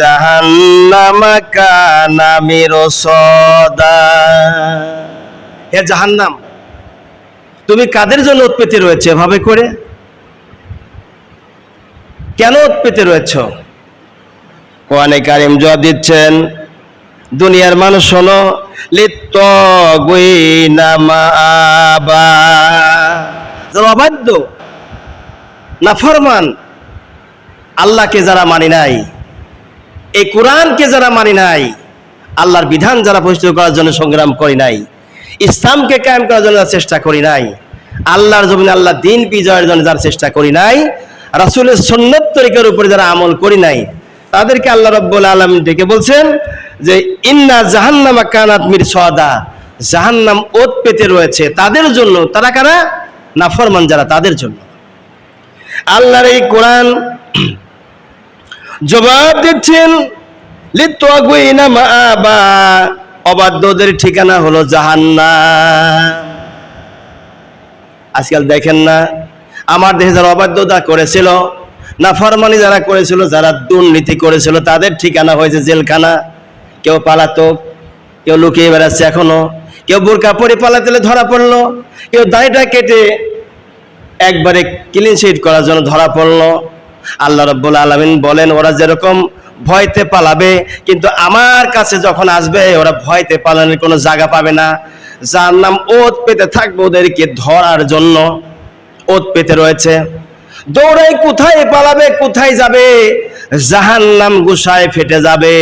জাহান্নামা কানা মিরসাদা হে জাহান্নাম, তুমি কাদের জন্য উৎপত্তি রয়েছে এভাবে করে? কেন উৎপত্তি রয়েছ? কোরআনে কারিম জবাব দিচ্ছেন, দুনিয়ার মানুষ শোনো লিপ্ত অবাধ্য না ফরমান আল্লাহকে যারা মানি নাই এই কোরআনকে যারা মানি নাই, আল্লাহর বিধান যারা প্রতিষ্ঠিত করার জন্য সংগ্রাম করি নাই, ইসলামকে কায়েম করার জন্য চেষ্টা করি নাই, আল্লাহর জমিন আল্লাহ দিন বিজয়ের জন্য যারা চেষ্টা করি নাই, রাসুলের সুন্নত তরিকার উপরে যারা আমল করি নাই, তাদেরকে আল্লাহ রব্বুল আলম ডেকে বলছেন যে, ইন্না জাহান্নামা কানাত মির সদা জাহান্নাম ওত পেতে রয়েছে তাদের জন্য, তারা কারা? নাফরমান যারা, তাদের জন্য। আল্লাহর এই কোরআন জবাব দিচ্ছেন অবাধ্যদের ঠিকানা হলো জাহান্না আজকাল দেখেন না, আমার দেশে যারা অবাধ্যতা করেছিল না ফরমানি যারা করেছিল, যারা দুর্নীতি করেছিল, তাদের ঠিকানা হয়েছে জেলখানা। কেউ পালাতক কেউ লুকিয়ে বেড়াচ্ছে এখনও। কেউ বোরকা পরে পালাতে ধরা পড়ল, কেউ দাড়িটা কেটে একবারে ক্লিন শিট করার জন্য ধরা পড়ল। আল্লাহ রব্বুল আলমিন বলেন, ওরা যেরকম ভয়তে পালাবে, কিন্তু আমার কাছে যখন আসবে, ওরা ভয়তে পালানোর কোনো জায়গা পাবে না। যার নাম ওত পেতে থাকবে ওদেরকে ধরার জন্য। ওত পেতে রয়েছে। দৌড়াই কোথায় পালাবে, কোথায় যাবে? জাহান নাম গুসায় ফেটে যাবে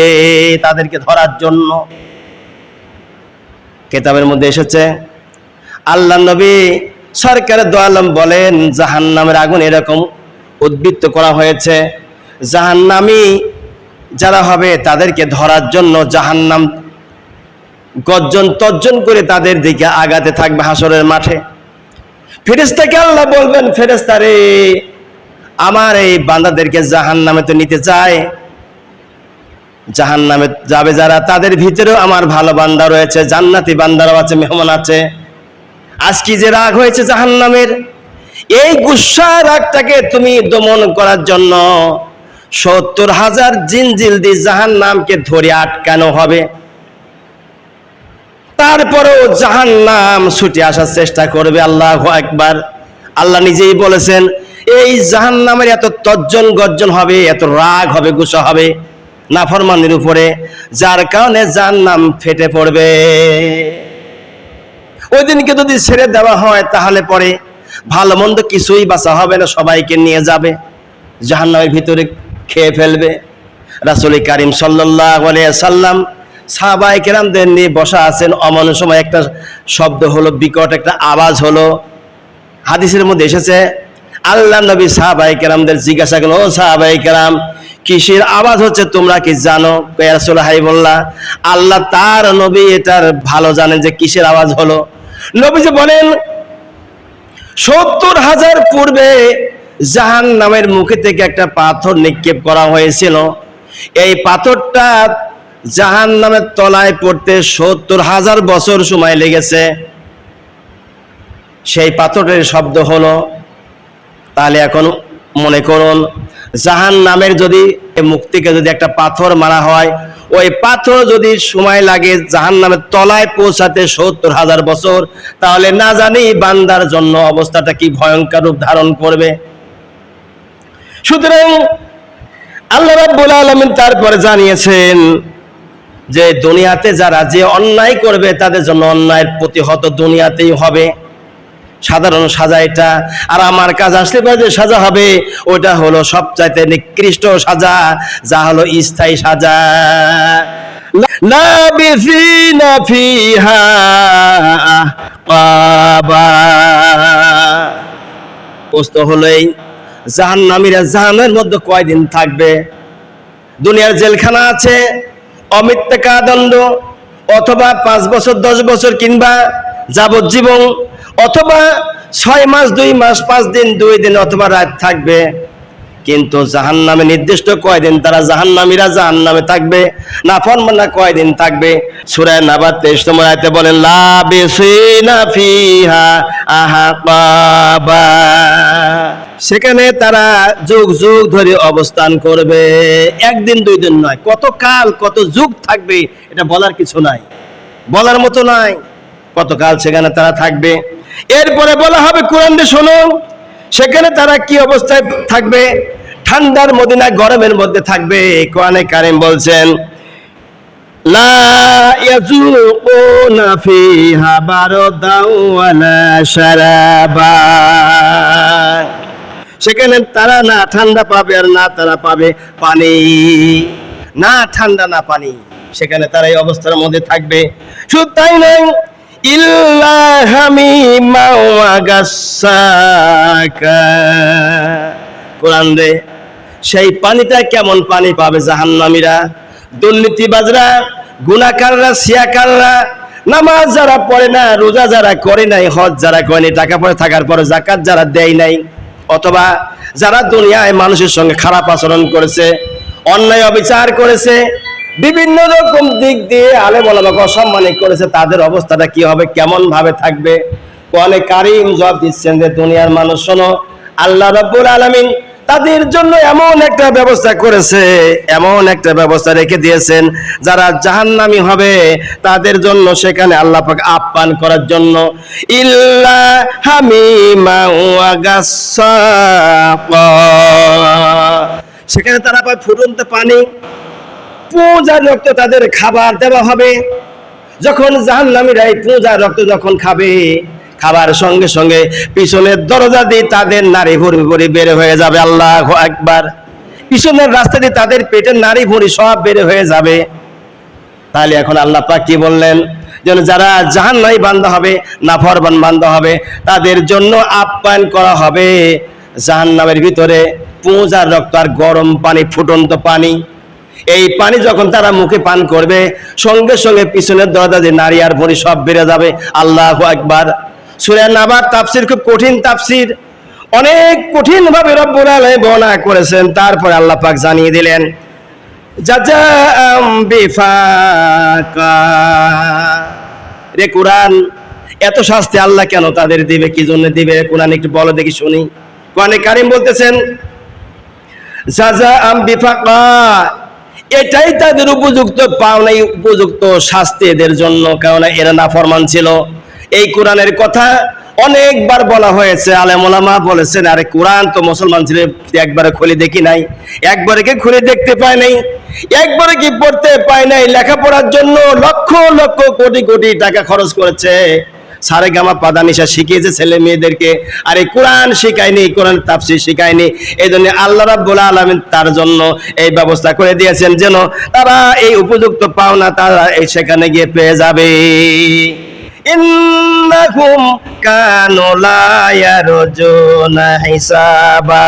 তাদেরকে ধরার জন্য। কেতাবের মধ্যে এসেছে, আল্লাহ নবী সরকারের দোয়ালম বলেন জাহান নামের আগুন এরকম উদ্বৃত্ত করা হয়েছে, জাহান্নামি যারা হবে তাদেরকে ধরার জন্য জাহান্নাম গর্জন তর্জন করে তাদের দিকে আগাতে থাকবে হাসরের মাঠে। ফেরেস্তাকে আল্লাহ বলবেন ফেরেস্তা রে, আমার এই বান্দাদেরকে জাহান নামে তো নিতে চায়। জাহান নামে যাবে যারা, তাদের ভিতরেও আমার ভালো বান্দা রয়েছে, জান্নাতি বান্দারাও আছে, মেহমান আছে। আজকে যে রাগ হয়েছে জাহান নামের এই গুসা রাগটাকে তুমি দমন করার জন্য সত্তর হাজার জিনজিল দি জাহান নামকে ধরে আটকানো হবে। তারপরেও জাহান নাম ছুটে আসার চেষ্টা করবে আল্লাহ একবার আল্লাহ নিজেই বলেছেন, এই জাহান নামের এত তর্জন গর্জন হবে, এত রাগ হবে, গুসা হবে নাফরমানির উপরে, যার কারণে জাহান নাম ফেটে পড়বে। ওই দিনকে যদি ছেড়ে দেওয়া হয়, তাহলে পরে ভালো মন্দ কিছুই বাঁচা হবে না, সবাইকে নিয়ে যাবে, জাহান্নামের ভিতরে খেয়ে ফেলবে। রাসুল কারিম সাল্লাম সাহাবাই কেরামদের নিয়ে বসা আছেন। অমন সময় একটা শব্দ হলো, বিকট একটা আওয়াজ হলো। হাদিসের মধ্যে এসেছে আল্লাহ নবী সাহাবাই কেরামদের জিজ্ঞাসা করল, ও সাহাবাই কেরাম কিসের আওয়াজ হচ্ছে তোমরা কি জানো? হাই বললা আল্লাহ তার নবী এটার ভালো জানেন যে কিসের আওয়াজ হলো। নবী যে বলেন সত্তর হাজার পূর্বে জাহান নামের মুখে থেকে একটা পাথর নিক্ষেপ করা হয়েছিল। এই পাথরটা জাহান নামের তলায় পড়তে সত্তর হাজার বছর সময় লেগেছে। সেই পাথরের শব্দ হলো, তাহলে এখন মনে করুন জাহান নামের যদি মুখ থেকে যদি একটা পাথর মারা হয় ওই পাথর যদি সময় লাগে জাহান নামের তলায় পৌঁছাতে সত্তর হাজার বছর, তাহলে না জানি বান্দার জন্য অবস্থাটা কি ভয়ঙ্কর রূপ ধারণ করবে। সুতরাং আল্লাহ রাব্বুল আলামিন তারপরে জানিয়েছেন যে দুনিয়াতে যারা যে অন্যায় করবে তাদের জন্য অন্যায়ের প্রতিহত দুনিয়াতেই হবে। সাধারণ সাজা এটা। আর আমার কাজ আসলে যে সাজা হবে, ওটা হলো সবচাইতে নিকৃষ্ট সাজা, যা হলো স্থায়ী সাজা। জাহান্নামের মধ্যে থাকবে? দুনিয়ার জেলখানা আছে অমিথ্যা কাদণ্ড অথবা পাঁচ বছর, দশ বছর কিংবা যাবজ্জীবন অথবা ছয় মাস, দুই মাস, পাঁচ দিন, দুই দিন অথবা রাত থাকবে। কিন্তু জাহান নামে নির্দিষ্ট কয়দিন তারা জাহান নামীরা জাহান নামে থাকবে না ফরমানা কয়দিন থাকবে? সুরায় নাবার তেইশ নম্বর আয়তে বলেন সেখানে তারা যুগ যুগ ধরে অবস্থান করবে। একদিন, দুই দিন নয় কত কাল কত যুগ থাকবে, এটা বলার কিছু নাই। বলার মতো নাই। কতকাল সেখানে তারা থাকবে। এরপরে বলা হবে, কোরআন দিয়ে শোনো, সেখানে তারা কি অবস্থায় থাকবে? ঠান্ডার মদিনা গরমের মধ্যে থাকবে, কোরআনে কারিম বলছেন সেখানে তারা না ঠান্ডা পাবে আর না তারা পাবে পানি। না ঠান্ডা, না পানি, সেখানে তারা এই অবস্থার মধ্যে থাকবে। শুধু তাই নয় কোরআন রে সেই পানিটা কেমন পানি পাবে জাহান্নামীরা? দুর্নীতিবাজরা গুণাকাররা সিয়াকাররা নামাজ যারা পড়ে না, রোজা যারা করে নাই, হজ যারা করেনি টাকা পয়সা থাকার পরে জাকাত যারা দেয় নাই, অথবা যারা দুনিয়ায় মানুষের সঙ্গে খারাপ আচরণ করেছে, অন্যায় অবিচার করেছে বিভিন্ন রকম দিক দিয়ে আলে বলাবাকে অসম্মানিত করেছে, তাদের অবস্থাটা কি হবে, কেমন ভাবে থাকবে? কোরআনে কারিম জবাব দিচ্ছেন যে, দুনিয়ার মানুষ শোনো, আল্লাহ রাব্বুল আলামিন তাদের জন্য এমন একটা ব্যবস্থা করেছে, এমন একটা ব্যবস্থা রেখে দিয়েছেন, যারা জাহান্নামী হবে, তাদের জন্য সেখানে আল্লাহ পাক করার জন্য। ইল্লা হামিমা সেখানে তারা পায় ফুটন্ত পানি পূজার রক্ত তাদের খাবার দেওয়া হবে। যখন জাহান্নামীরা এই পূজার রক্ত যখন খাবে, খাবার সঙ্গে সঙ্গে পিছনের দরজা দিয়ে তাদের নারী ভরি ভরি বের হয়ে যাবে, আল্লাহ একবার পিছনের রাস্তা দিয়ে তাদের পেটের নারী ভরি সব বের হয়ে যাবে। তাহলে এখন আল্লাহ পাক কি বললেন? যেন যারা জাহান্নাই বান্ধা হবে নাফরবান বান্ধা হবে, তাদের জন্য আপ্যায়ন করা হবে। জাহান্নামের ভিতরে পূজার রক্ত আর গরম পানি, ফুটন্ত পানি। এই পানি যখন তারা মুখে পান করবে, সঙ্গে সঙ্গে পিছনের দরজা দিয়ে নারী আর ভরি সব বেড়ে যাবে। আল্লাহ একবার সুরে আবার তাফসির খুব কঠিন তাফসির। অনেক কঠিন ভাবে রব্বুল আলামিন বর্ণনা করেছেন, তারপরে আল্লাহ পাক জানিয়ে দিলেন রে কোরআন, এত শাস্তি আল্লাহ কেন তাদের দিবে? কি জন্য দিবে? কোরআন একটু বলো দেখি শুনি। কোরআনে কারিম বলতেছেন জাজাআম বিফাকা। এটাই তাদের উপযুক্ত, পাওনাই উপযুক্ত শাস্তি এদের জন্য কারণ এরা নাফরমান ছিল। এই কোরআনের কথা অনেকবার বলা হয়েছে আলেমোলামা বলেছেন, আরে কোরআন তো মুসলমান ছিল, একবারে খুলে দেখি নাই। একবারে কি খুলে দেখতে পায় নাই? একবারে কি পড়তে পায় নাই? লেখাপড়ার জন্য লক্ষ লক্ষ কোটি কোটি টাকা খরচ করেছে। সারে গামা পাদানিশা শিখিয়েছে ছেলে মেয়েদেরকে। আর এই কোরআন শিখায়নি, কোরআন তাফসির শিখায়নি। এই জন্য আল্লাহ রাব্বুল আলামিন তার জন্য এই ব্যবস্থা করে দিয়েছেন যেন তারা এই উপযুক্ত পাওনা তারা এই সেখানে গিয়ে পেয়ে যাবে। ইয়ারজুনা হিসাবা।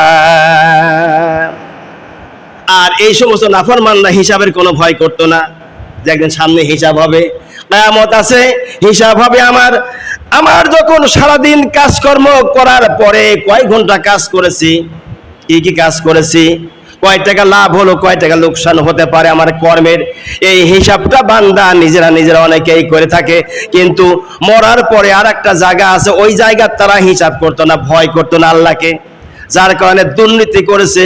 আর এই সমস্ত নাফরমানরা হিসাবের কোনো ভয় করতো না। যে একদিন সামনে হিসাব হবে। কেয়ামত আছে, হিসাব হবে আমার। আমার যখন সারাদিন কাজকর্ম করার পরে কয় ঘণ্টা কাজ করেছি, কি কি কাজ করেছি, কয় টাকা লাভ হলো, কয় টাকা লোকসান হতে পারে আমার কর্মের, এই হিসাবটা বান্দা নিজেরা নিজেরা অনেকেই করে থাকে। কিন্তু মরার পরে আর একটা জায়গা আছে, ওই জায়গার তারা হিসাব করতো না, ভয় করতো না আল্লাহকে। যার কারণে দুর্নীতি করেছে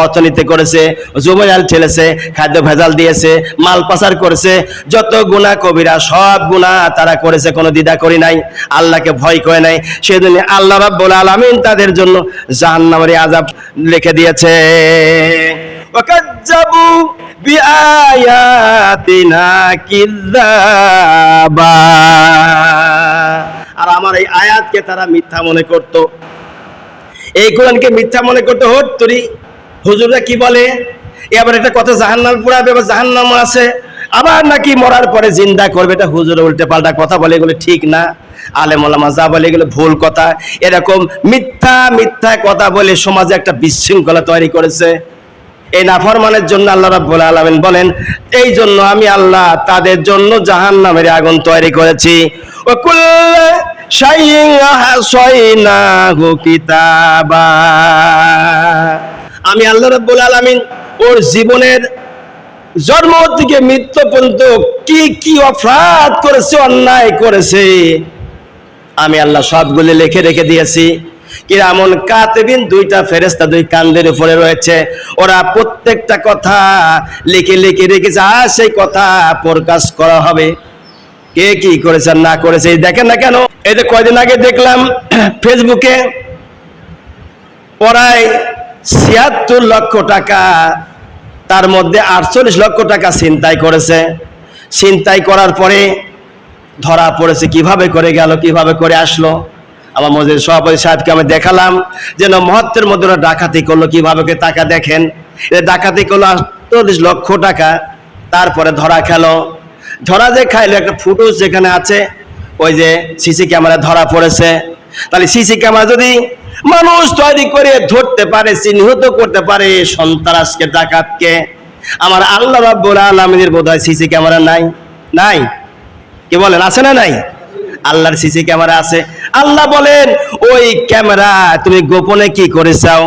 অর্থনীতি করেছে জুবজাল ঠেলেছে, খাদ্য ভেজাল দিয়েছে, মাল পাচার করেছে, যত গুণা কবিরা, সব গুণা তারা করেছে, কোনো দ্বিধা করি নাই, আল্লাহকে ভয় করে নাই। সেদিন আল্লাহ রাব্বুল আলামিন তাদের জন্য জাহান্নামের আযাব লিখে দিয়েছে। ওয়াকাজ্জাবু বিআয়াতিনা কিযাবা আর আমার এই আয়াতকে তারা মিথ্যা মনে করত। এই কোরআনকে মিথ্যা মনে করতে হট তুরি হুজুররা কি বলে? এবার একটা কথা জাহান্নাম পুরাবে বা জাহান্নাম আছে। আবার নাকি মরার পরে জিন্দা করবে, এটা হুজুর উল্টে পাল্টা কথা বলে, এগুলো ঠিক না। আলেম ওলামা যা বলে, এগুলো ভুল কথা। এরকম মিথ্যা মিথ্যা কথা বলে সমাজে একটা বিশৃঙ্খলা তৈরি করেছে। এই নাফরমানের জন্য আল্লাহ রাব্বুল আলামিন বলেন, এই জন্য আমি আল্লাহ তাদের জন্য জাহান্নামের আগুন তৈরি করেছি। ও কুল্লা শাইইন আহসাইনাহু আমি আল্লাহ রাব্বুল আলামিন ওর জীবনের জন্ম থেকে মৃত্যু পর্যন্ত কি কি অপরাধ করেছে, অন্যায় করেছে, আমি আল্লাহ সবগুলি লিখে রেখে দিয়েছি। কিরামন কাতেবিন দুইটা ফেরেস্তা দুই কান্দের উপরে রয়েছে। ওরা প্রত্যেকটা কথা লিখে লিখে রেখেছে আর সেই কথা প্রকাশ করা হবে। কে কি করেছে, না করেছে দেখেন না কেন? এই যে কয়দিন আগে দেখলাম ফেসবুকে প্রায় ছিয়াত্তর লক্ষ টাকা, তার মধ্যে আটচল্লিশ লক্ষ টাকা ছিনতাই করেছে। ছিনতাই করার পরে ধরা পড়েছে, কীভাবে করে গেল, কীভাবে করে আসলো? আমার মসজিদ সভাপতি সাহেবকে আমি দেখালাম যেন মহত্বের মধ্যে ওরা ডাকাতি করল, কীভাবে টাকা দেখেন। এ ডাকাতি করল আটচল্লিশ লক্ষ টাকা, তারপরে ধরা খেলো। ধরা যে খাইলো, একটা ফুটেজ যেখানে আছে, ওই যে সিসি ক্যামেরা ধরা পড়েছে। তাহলে সিসি ক্যামেরা যদি মানুষ তৈরি করে ধরতে পারে, চিহ্নিত করতে পারে সন্ত্রাসকে ডাকাতকে। আমার আল্লাহ রাব্বুল আলামিনের বোধহয় সিসি ক্যামেরা নাই। নাই? কি বলেন, আছে না নাই? আল্লাহর সিসি ক্যামেরা আছে। আল্লাহ বলেন, ওই ক্যামেরা তুমি গোপনে কি করেছাও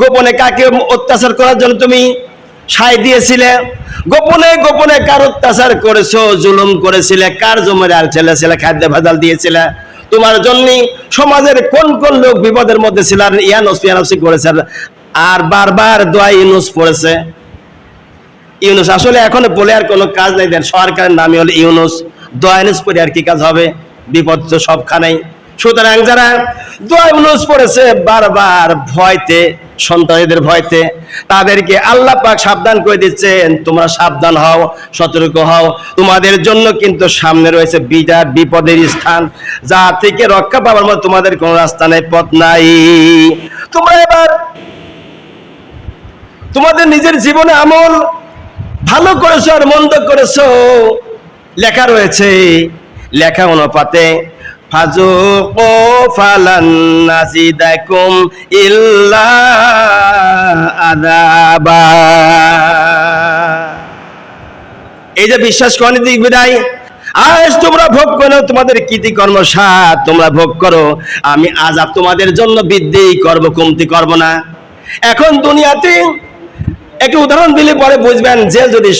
গোপনে কাকে অত্যাচার করার জন্য তুমি সাই দিয়েছিলে? গোপনে গোপনে কার অত্যাচার করেছ, জুলুম করেছিলে? কার জমির আর ছেলে ছেলে খাদ্য ভেজাল দিয়েছিলে? তোমার জন্য সমাজের কোন কোন লোক বিপদের মধ্যে ছিল আর ইয়ানুস ইয়ানুসি করেছে আর- বারবার দোয়া ইউনুস পড়েছে। ইউনুস, আসলে এখন বলে আর কোনো কাজ নাই দেন, সরকারের নামে হলো ইউনুস। দোয়া ইউনুস পড়ে আর কি কাজ হবে? বিপদ তো সবখানেই। সুতরাং যারা দোয়া ইউনুস পড়েছে বারবার ভয়তে, সন্তানীদের ভয়তে, তাদেরকে আল্লাহ পাক সাবধান করে দিচ্ছেন। তোমরা সাবধান হও, সতর্ক হও। তোমাদের জন্য কিন্তু সামনে রয়েছে বিরাট বিপদের স্থান, যা থেকে রক্ষা পাওয়ার মতো তোমাদের কোনো রাস্তা নেই, পথ নাই। তোমরা এবার তোমাদের নিজের জীবনে আমল ভালো করেছ আর মন্দ করেছ, লেখা রয়েছে, লেখা অনুপাতে ফাজুকু ফালান নাজিদাকুম ইল্লা আযাবা। এই যে বিশ্বাস করেন দিক বিদায়, আজ তোমরা ভোগ করো, তোমাদের কীর্তি কর্ম সাত, তোমরা ভোগ করো। আমি আজাব তোমাদের জন্য বৃদ্ধি করব, কমতি করব না। এখন দুনিয়াতে একটু উদাহরণ দিলে পরে বুঝবেন যে যদি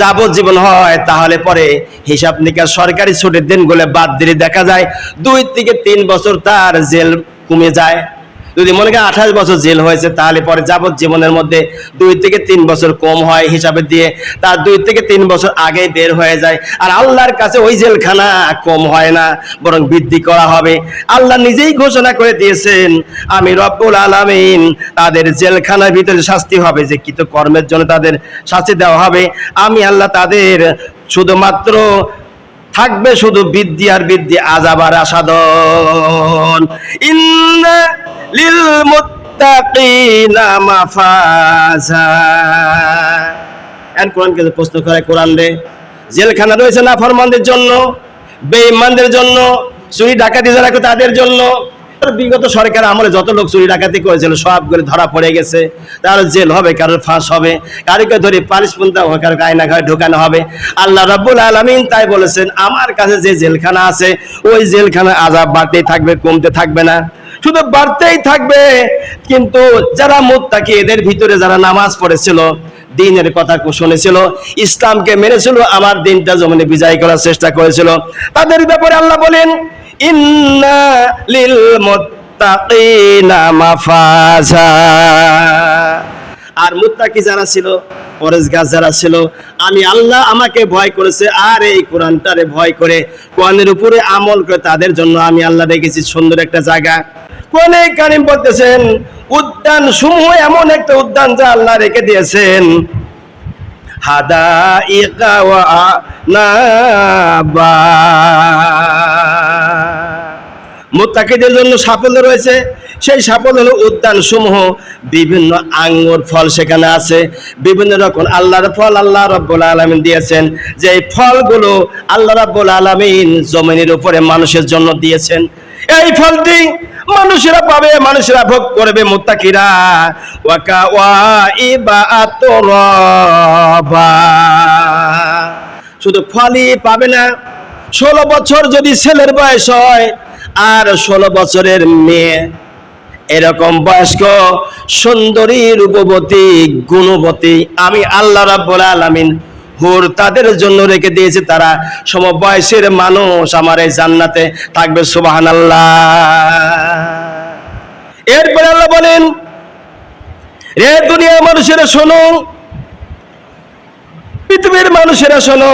যাবজ্জীবন হয়, তাহলে পরে হিসাব নিকাশ সরকারি ছুটির দিনগুলো বাদ দিলে দেখা যায় দুই থেকে তিন বছর তার জেল কমে যায়। যদি মনে করেন আঠাশ বছর জেল হয়েছে, তাহলে পরে যাবজ্জীবনের মধ্যে দুই থেকে তিন বছর কম হয় হিসাবে দিয়ে তার দুই থেকে তিন বছর আগে বের হয়ে যায়। আর আল্লাহর কাছে ওই জেলখানা কম হয় না, বরং বৃদ্ধি করা হবে। আল্লাহ নিজেই ঘোষণা করে দিয়েছেন, আমি রব্বুল আলামিন তাদের জেলখানার ভিতরে শাস্তি হবে, যে কৃত কর্মের জন্য তাদের শাস্তি দেওয়া হবে। আমি আল্লাহ তাদের শুধুমাত্র থাকবে শুধু বৃদ্ধি আর বৃদ্ধি আজাবার আসাদন। ইন্না মাফাজা। কোরআনকে প্রশ্ন করে, কোরআন রে, জেলখানা রয়েছে না ফরমানদের জন্য, বেঈমানদের জন্য, চুরি ডাকাতি যারা তাদের জন্য বিগত সরকার আমলে যত লোক চুরি ডাকাতি করেছিল সবগুলো ধরা পড়ে গেছে। তার জেল হবে, কারোর ফাঁস হবে, কারোকে ধরে দেওয়া হবে কারও আয়না ঘরে ঢোকানো হবে। আল্লাহ রাব্বুল আলামিন তাই বলেছেন, আমার কাছে যে জেলখানা আছে, ওই জেলখানা আজাব বাড়তেই থাকবে, কমতে থাকবে না। শুধু বাড়তেই থাকবে, কিন্তু যারা মুত্তাকি, এদের ভিতরে যারা নামাজ পড়েছিল, দিনের কথা শুনেছিল, ইসলামকে মেনেছিল, আমার দিনটা জমিনে বিজয় করার চেষ্টা করেছিল। তাদের ব্যাপারে আল্লাহ বলেন ইন্না লিল মুত্তাকিনা আর মুত্তাকি যারা ছিল, পরেশগাছ যারা ছিল, আমি আল্লাহ আমাকে ভয় করেছে, আর এই কোরআনটারে ভয় করে, কোরআনের উপরে আমল করে তাদের জন্য আমি আল্লাহ রেখেছি সুন্দর একটা জায়গা। কোরআনে কারিম বলতেছেন, উদ্যান সমূহ এমন একটা উদ্যান যা আল্লাহ রেখে দিয়েছেন। মোত্তাকিদের জন্য সাফল্য রয়েছে। সেই সাফল্য হলো উদ্যান সমূহ বিভিন্ন আঙ্গুর ফল সেখানে আছে। বিভিন্ন রকম আল্লাহর ফল আল্লাহ রব্বুল আলমিন দিয়েছেন। যে ফলগুলো আল্লাহ রব্বুল আলমিন জমিনের উপরে মানুষের জন্য দিয়েছেন। এই ফলটি মানুষেরা পাবে, মানুষেরা ভোগ করবে মুত্তাকিরা। ওয়াকা ওয়া আতরবা। শুধু ফলই পাবে না। ষোলো বছর যদি ছেলের বয়স হয়, আর ষোলো বছরের মেয়ে, এরকম বয়স্ক সুন্দরী রূপবতী, গুণবতী, আমি আল্লাহ রাব্বুল আলামিন হুর তাদের জন্য রেখে দিয়েছে তারা সমবয়সের মানুষ আমার এই জান্নাতে থাকবে সুবহানাল্লাহ। এরপরে আল্লাহ বলেন, রে দুনিয়ার মানুষেরা শোনো, পৃথিবীর মানুষেরা শোনো,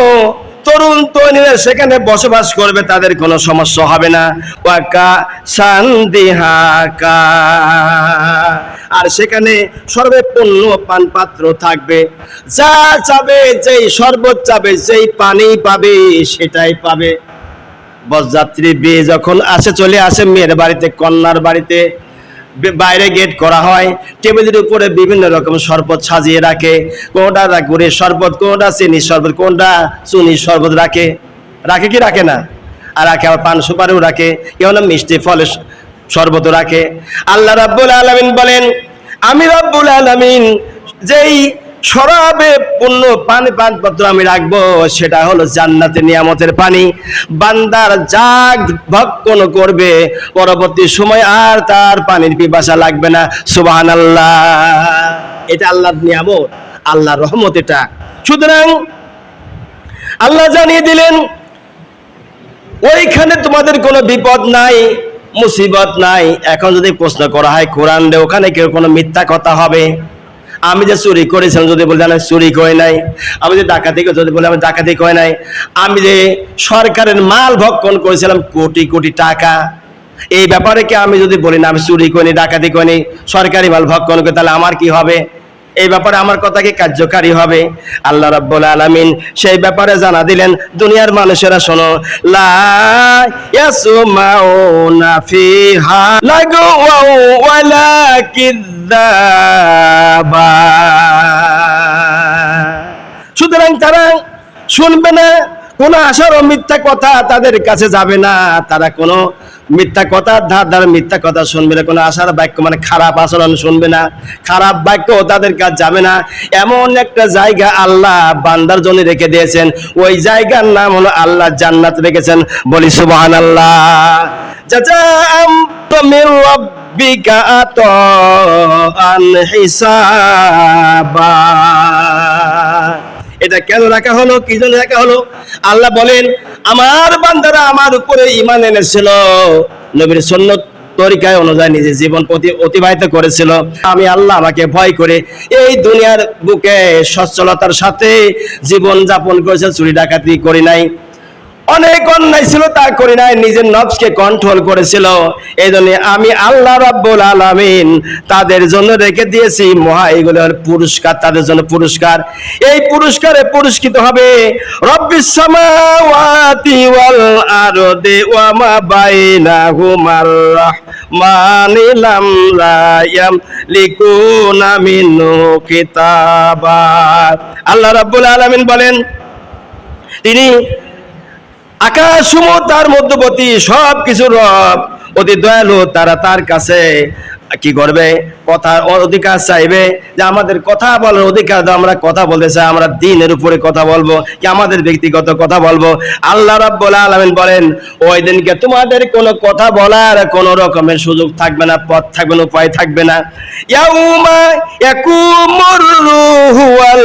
তরুণ তরুণীরা সেখানে বসবাস করবে, তাদের কোনো সমস্যা হবে না। ওয়াকা শান্তিহাকা আর সেখানে সর্বপূর্ণ পান পাত্র থাকবে। যা চাবে, যেই শরবত চাবে, যেই পানি পাবে, সেটাই পাবে। বরযাত্রী বিয়ে যখন আসে, চলে আসে, মেয়ের বাড়িতে, কন্যার বাড়িতে বাইরে গেট করা হয়, টেবিলের উপরে বিভিন্ন রকম শরবত সাজিয়ে রাখে। কোনটা গুড়ের শরবত, কোনটা চিনির শরবত, কোনটা চুনির শরবত রাখে। রাখে কি রাখে না? আর রাখে, আবার পান সুপারিও রাখে। কেউ না মিষ্টি ফলের শরবতও রাখে। আল্লাহ রাব্বুল আলামিন বলেন আমি রাব্বুল আলামিন, যেই সরাবে পূর্ণ পানি পানপত্র আমি রাখব, সেটা হলো জান্নাতের নিয়ামতের পানি। বান্দার জাগ ভক্ষণ করবে, পরবর্তী সময় আর তার পানির পিপাসা লাগবে না। সুবাহান আল্লাহ এটা আল্লাহর নিয়ামত, আল্লাহর রহমত এটা। সুতরাং আল্লাহ জানিয়ে দিলেন, ওইখানে তোমাদের কোনো বিপদ নাই। মুসিবত নাই। এখন যদি প্রশ্ন করা হয়, কোরআন দে, ওখানে কেউ কোনো মিথ্যা কথা হবে? আমি যে চুরি করেছিলাম, যদি বলি আমি চুরি করে নাই। আমি যে ডাকাতি যদি বলি আমি ডাকাতি করে নাই। আমি যে সরকারের মাল ভক্ষণ করেছিলাম, কোটি কোটি টাকা। এই ব্যাপারে কি আমি যদি বলি না, আমি চুরি করিনি ডাকাতি করিনি সরকারি মাল ভক্ষণ করি, তাহলে আমার কি হবে? এই ব্যাপারে আমার কথা কি কার্যকারী হবে? আল্লাহ রাব্বুল আলামিন সেই ব্যাপারে জানা দিলেন, দুনিয়ার মানুষেরা শোনো, লা ইয়াসমাউনা ফিহা লাগওয়া ওয়ালা কিযাবা সুতরাং তারা শুনবে না, কোনো আশার মিথ্যা কথা তাদের কাছে যাবে না, তারা কোনো মিথ্যা কথা ধার ধার মিথ্যা কথা শুনবে না, কোনো আশার বাক্য মানে খারাপ আচরণ শুনবে না, খারাপ বাক্য তাদের কাজ যাবে না। এমন একটা জায়গা আল্লাহ বান্দার জন্য রেখে দিয়েছেন। ওই জায়গার নাম হলো আল্লাহ জান্নাত রেখেছেন। বলি সুবহান আল্লাহ জাজাআম এটা কেন রাখা হলো? কি জন্য রাখা হলো? আল্লাহ বলেন, আমার বান্দারা আমার উপরে ইমান এনেছিল। নবীর সন্ন্যত তরিকায় অনুযায়ী নিজের জীবন প্রতি অতিবাহিত করেছিল। আমি আল্লাহ আমাকে ভয় করে এই দুনিয়ার বুকে সচ্ছলতার সাথে জীবন যাপন করেছে চুরি ডাকাতি করি নাই। অনেক অন্যায় ছিল, তা করি নাই, নিজের নবসকে কন্ট্রোল করেছিল। এই জন্য আমি আল্লাহ রাব্বুল আলামিন তাদের জন্য রেখে দিয়েছি, মহা এগুলোর পুরস্কার, তাদের জন্য পুরস্কার। এই পুরস্কারে পুরস্কৃত হবে রব্বিস সামাওয়াতি ওয়াল আরদি ওয়া মা বাইনাহুমার রাহমানি লাম লা ইয়ামলিকুনা মিনহু কিতাবা। আল্লাহ রাব্বুল আলামিন বলেন, তিনি আকাশ তার মধ্যবর্তী সব কিছু রব। অতি দয়ালু তারা তার কাছে কি করবে? কথা অধিকার চাইবে। যে আমাদের কথা বলার অধিকার আমরা কথা বলতে চাই, আমরা দিনের উপরে কথা বলব, কি আমাদের ব্যক্তিগত কথা বলব? আল্লাহ রাব্বুল আলামিন বলেন, ওই দিনকে তোমাদের কোনো কথা বলার কোনো রকমের সুযোগ থাকবে না, পথ থাকবে না, উপায় থাকবে না। ইয়াউমা ইয়াকুমুর রূহু ওয়াল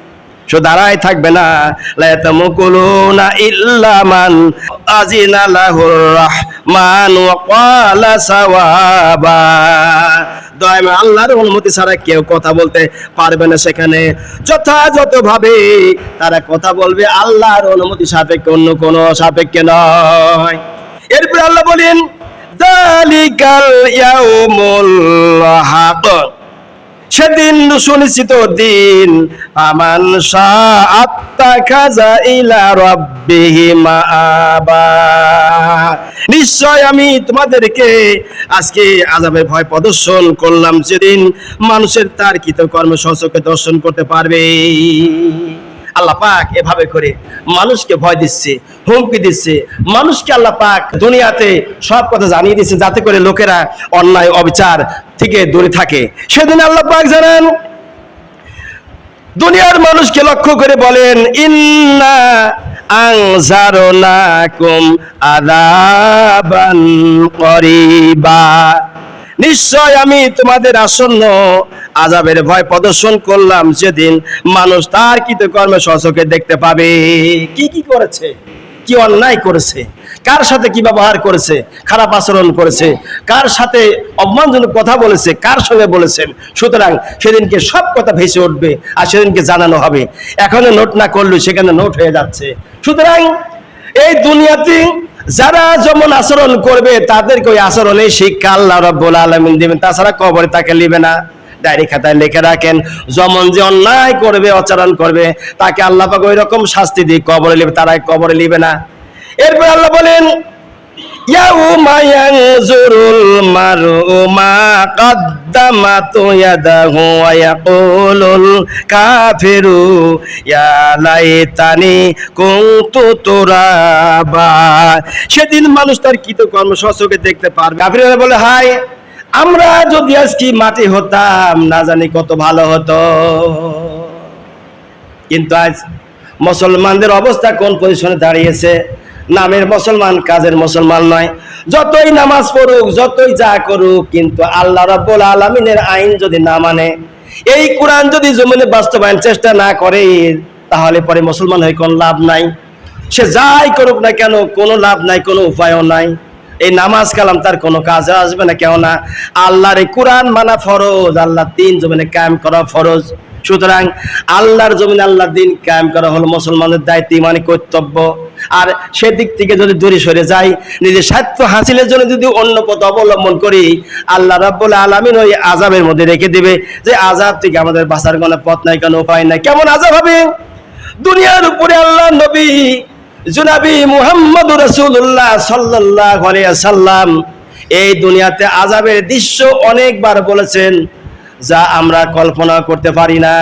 দাঁড়ায় থাকবে না। লায়াতামুকুলুনা ইল্লা মান আজিনা লাহুর রাহমান ওয়া ক্বালা সাওয়াবা। দয়াময় আল্লাহর অনুমতি ছাড়া কেউ কথা বলতে পারবে না সেখানে। যথাযথভাবে তারা কথা বলবে, আল্লাহর অনুমতি সাপেক্ষে, অন্য কোনো সাপেক্ষে নয়। এরপরে আল্লাহ বলেন, যালিকাল ইয়াউমুল হাক। সেদিন সুনিশ্চিত দিন, আমান আত্মা ইলা রব্বিহি নিশ্চয় আমি তোমাদেরকে আজকে আজাবের ভয় প্রদর্শন করলাম, যেদিন মানুষের তার কৃতকর্ম সচকে দর্শন করতে পারবে। আল্লাহ পাক এভাবে করে মানুষকে ভয় দিচ্ছে, হুমকি দিচ্ছে। মানুষকে আল্লাহ পাক দুনিয়াতে সব কথা জানিয়ে দিচ্ছে যাতে করে লোকেরা অন্যায়, অবিচার থেকে দূরে থাকে। সেদিন আল্লাহ পাক জানান, দুনিয়ার মানুষকে লক্ষ্য করে বলেন, ইন্না আংজারনাকুম আদাবান করিবা। নিশ্চয় আমি তোমাদের আসন্ন আজাবের ভয় প্রদর্শন করলাম যেদিন মানুষ তার কৃতকর্মে সচকে দেখতে পাবে। কি কি করেছে? কি অন্যায় করেছে? কার সাথে কি ব্যবহার করেছে? খারাপ আচরণ করেছে? কার সাথে অপমানজনক কথা বলেছে? কার সঙ্গে বলেছেন? সুতরাং সেদিনকে সব কথা ভেসে উঠবে আর সেদিনকে জানানো হবে। এখনও নোট না করলে সেখানে নোট হয়ে যাচ্ছে। সুতরাং এই দুনিয়াতে যারা যেমন আচরণ করবে, তাদেরকে ওই আচরণে শিক্ষা আল্লাহ রব্বুল আলমিন দেবেন। তাছাড়া কবরে তাকে নেবে না। ডায়েরি খাতায় লিখে রাখেন, যেমন যে অন্যায় করবে আচরণ করবে, তাকে আল্লাহ ওই রকম শাস্তি দিয়ে কবরে লিবে তারা কবরে নেবে না। এরপর আল্লাহ বলেন ইয়াউমা ইয়ানজুরুল মারউ মা قدمت يده ويقول الكافر يا ليتني كنت ترابا সেদিন মানুষ তার কৃতকর্ম সচকে দেখতে পারবে কাফিররা বলে হাই আমরা যদি আজকে মাটি হতাম না জানি কত ভালো হতো কিন্তু আজ মুসলমানদের অবস্থা কোন পজিশনে দাঁড়িয়েছে নামের মুসলমান, কাজের মুসলমান নয়। যতই নামাজ পড়ুক, যতই যা করুক, কিন্তু আল্লাহ রাব্বুল আলামিনের আইন যদি না মানে এই কোরআন যদি জমিনে বাস্তবায়ন চেষ্টা না করে, তাহলে পরে মুসলমান হয়ে কোনো লাভ নাই। সে যাই করুক না কেন, কোনো লাভ নাই, কোনো উপায়ও নাই। এই নামাজ কালাম তার কোনো কাজে আসবে না কেন না আল্লাহর কোরআন মানা ফরজ, আল্লাহ তিন জমিনে কায়েম করা ফরজ। সুতরাং আল্লাহর জমিনে আল্লাহ দিন কায়েম করা হলো, মুসলমানদের দায়িত্ব মানে কর্তব্য। আর সেদিক থেকে যদি দূরে সরে যাই, নিজের স্বার্থ হাসিলের জন্য যদি অন্য পথ অবলম্বন করি, আল্লাহ রাব্বুল আলামিন ওই আজাবের মধ্যে রেখে দিবে যে আজাব থেকে আমাদের বাঁচার কোনো পথ নাই, কোনো উপায় নাই। কেমন আজাব হবে? দুনিয়ার উপরে আল্লাহ নবী, জুনাবি মুহাম্মদ রাসূলুল্লাহ সাল্লাল্লাহু আলাইহি সাল্লাম এই দুনিয়াতে আজাবের দৃশ্য অনেকবার বলেছেন। যা আমরা কল্পনা করতে পারি না।